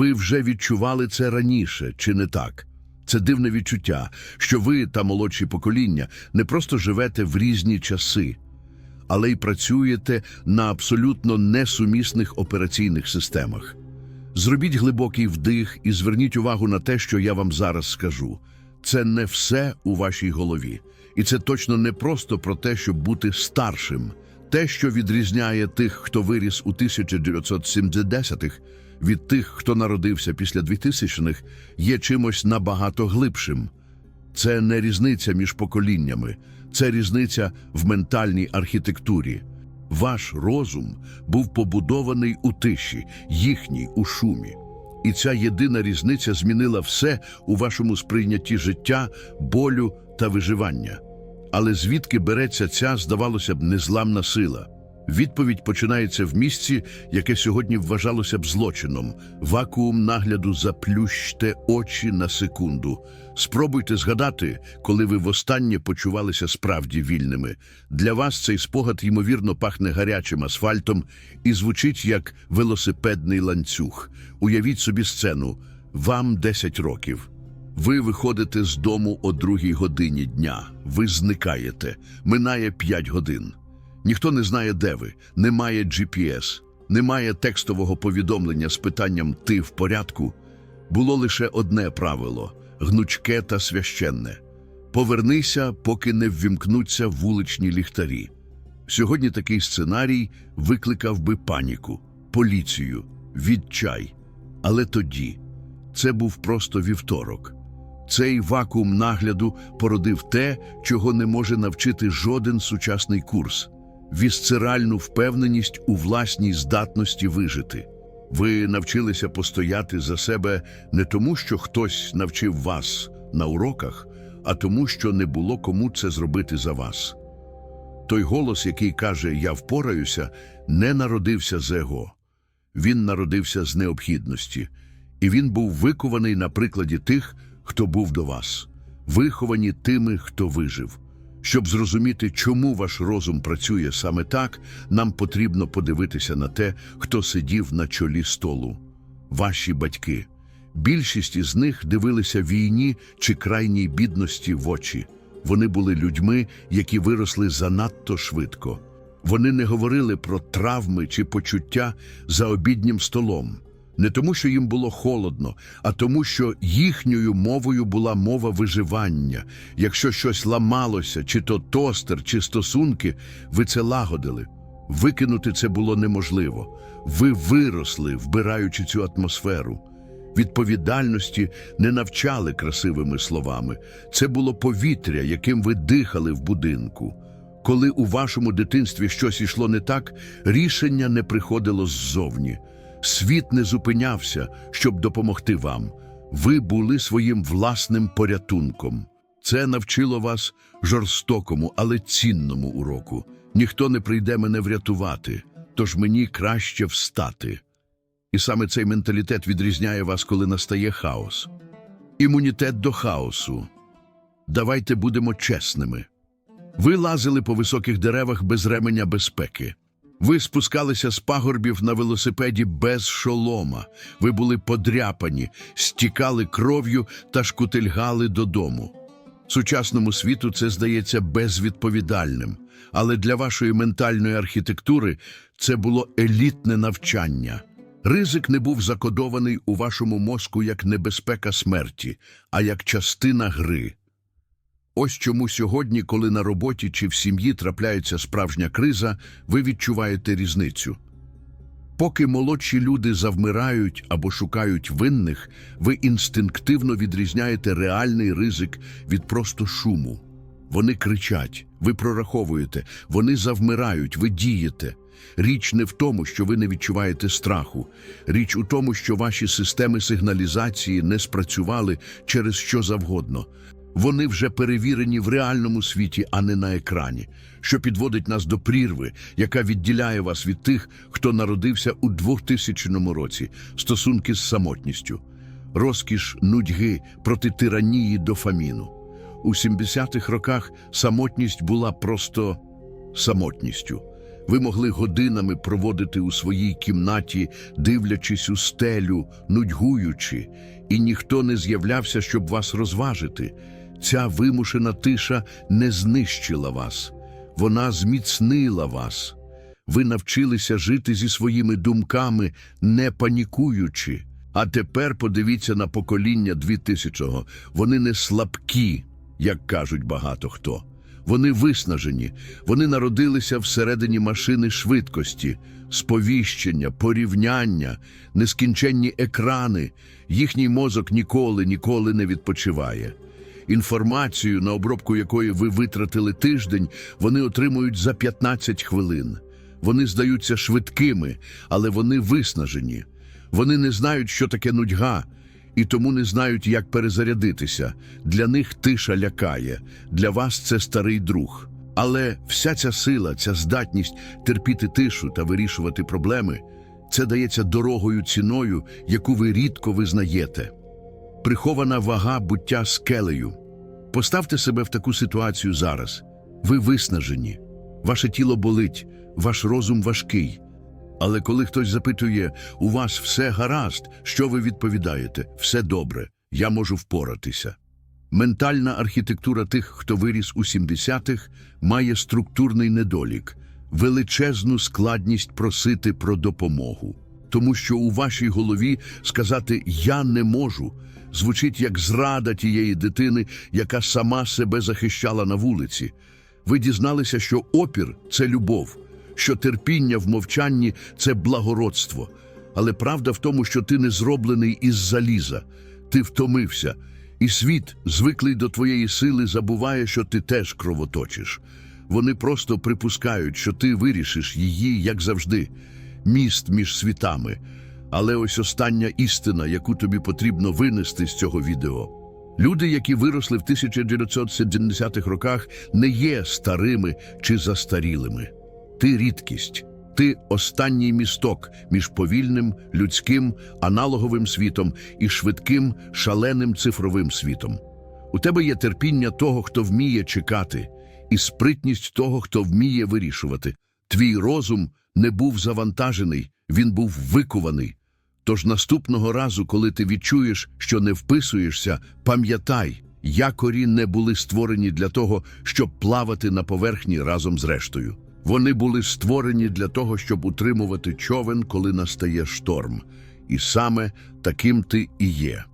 Ви вже відчували це раніше, чи не так? Це дивне відчуття, що ви та молодші покоління не просто живете в різні часи, але й працюєте на абсолютно несумісних операційних системах. Зробіть глибокий вдих і зверніть увагу на те, що я вам зараз скажу. Це не все у вашій голові. І це точно не просто про те, щоб бути старшим. Те, що відрізняє тих, хто виріс у 1970-х, від тих, хто народився після 2000-х, є чимось набагато глибшим. Це не різниця між поколіннями, це різниця в ментальній архітектурі. Ваш розум був побудований у тиші, їхній у шумі. І ця єдина різниця змінила все у вашому сприйнятті життя, болю та виживання. Але звідки береться ця, здавалося б, незламна сила? Відповідь починається в місці, яке сьогодні вважалося б злочином. Вакуум нагляду заплющте очі на секунду. Спробуйте згадати, коли ви востаннє почувалися справді вільними. Для вас цей спогад, ймовірно, пахне гарячим асфальтом і звучить як велосипедний ланцюг. Уявіть собі сцену. Вам 10 років. Ви виходите з дому о другій годині дня. Ви зникаєте. Минає 5 годин. Ніхто не знає, де ви, немає GPS, немає текстового повідомлення з питанням Ти в порядку. Було лише одне правило гнучке та священне. Повернися, поки не ввімкнуться вуличні ліхтарі. Сьогодні такий сценарій викликав би паніку, поліцію, відчай. Але тоді це був просто вівторок. Цей вакуум нагляду породив те, чого не може навчити жоден сучасний курс вісцеральну впевненість у власній здатності вижити. Ви навчилися постояти за себе не тому, що хтось навчив вас на уроках, а тому, що не було кому це зробити за вас. Той голос, який каже Я впораюся, не народився з его. Він народився з необхідності, і він був викований на прикладі тих, хто був до вас, виховані тими, хто вижив. Щоб зрозуміти, чому ваш розум працює саме так, нам потрібно подивитися на те, хто сидів на чолі столу. Ваші батьки. Більшість із них дивилися війні чи крайній бідності в очі. Вони були людьми, які виросли занадто швидко. Вони не говорили про травми чи почуття за обіднім столом. Не тому, що їм було холодно, а тому, що їхньою мовою була мова виживання. Якщо щось ламалося, чи то тостер, чи стосунки, ви це лагодили. Викинути це було неможливо. Ви виросли, вбираючи цю атмосферу. Відповідальності не навчали красивими словами. Це було повітря, яким ви дихали в будинку. Коли у вашому дитинстві щось ішло не так, рішення не приходило ззовні. Світ не зупинявся, щоб допомогти вам. Ви були своїм власним порятунком. Це навчило вас жорстокому, але цінному уроку. Ніхто не прийде мене врятувати, тож мені краще встати. І саме цей менталітет відрізняє вас, коли настає хаос. Імунітет до хаосу. Давайте будемо чесними. Ви лазили по високих деревах без ременя безпеки. Ви спускалися з пагорбів на велосипеді без шолома. Ви були подряпані, стікали кров'ю та шкутильгали додому. Сучасному світу це здається безвідповідальним, але для вашої ментальної архітектури це було елітне навчання. Ризик не був закодований у вашому мозку як небезпека смерті, а як частина гри. Ось чому сьогодні, коли на роботі чи в сім'ї трапляється справжня криза, ви відчуваєте різницю. Поки молодші люди завмирають або шукають винних, ви інстинктивно відрізняєте реальний ризик від просто шуму. Вони кричать, ви прораховуєте, вони завмирають, ви дієте. Річ не в тому, що ви не відчуваєте страху. Річ у тому, що ваші системи сигналізації не спрацювали через що завгодно. Вони вже перевірені в реальному світі, а не на екрані, що підводить нас до прірви, яка відділяє вас від тих, хто народився у 2000 році, стосунки з самотністю, розкіш нудьги проти тиранії дофаміну. У 70-х роках самотність була просто самотністю. Ви могли годинами проводити у своїй кімнаті, дивлячись у стелю, нудьгуючи, і ніхто не з'являвся, щоб вас розважити. Ця вимушена тиша не знищила вас, вона зміцнила вас. Ви навчилися жити зі своїми думками, не панікуючи. А тепер подивіться на покоління 2000-го. Вони не слабкі, як кажуть багато хто. Вони виснажені, вони народилися всередині машини швидкості, сповіщення, порівняння, нескінченні екрани. Їхній мозок ніколи, ніколи не відпочиває. Інформацію, на обробку якої ви витратили тиждень, вони отримують за 15 хвилин. Вони здаються швидкими, але вони виснажені. Вони не знають, що таке нудьга, і тому не знають, як перезарядитися. Для них тиша лякає, для вас це старий друг. Але вся ця сила, ця здатність терпіти тишу та вирішувати проблеми, це дається дорогою ціною, яку ви рідко визнаєте. Прихована вага буття скелею. Поставте себе в таку ситуацію зараз. Ви виснажені, ваше тіло болить, ваш розум важкий. Але коли хтось запитує, у вас все гаразд, що ви відповідаєте? Все добре, я можу впоратися. Ментальна архітектура тих, хто виріс у 70-х, має структурний недолік, величезну складність просити про допомогу. Тому що у вашій голові сказати Я не можу звучить як зрада тієї дитини, яка сама себе захищала на вулиці. Ви дізналися, що опір це любов, що терпіння в мовчанні це благородство. Але правда в тому, що ти не зроблений із заліза, ти втомився, і світ, звиклий до твоєї сили, забуває, що ти теж кровоточиш. Вони просто припускають, що ти вирішиш її, як завжди, міст між світами. Але ось остання істина, яку тобі потрібно винести з цього відео. Люди, які виросли в 1970-х роках, не є старими чи застарілими. Ти рідкість, ти останній місток між повільним, людським, аналоговим світом і швидким, шаленим цифровим світом. У тебе є терпіння того, хто вміє чекати, і спритність того, хто вміє вирішувати. Твій розум не був завантажений, він був викуваний. Тож наступного разу, коли ти відчуєш, що не вписуєшся, пам'ятай, якорі не були створені для того, щоб плавати на поверхні разом з рештою. Вони були створені для того, щоб утримувати човен, коли настає шторм. І саме таким ти і є.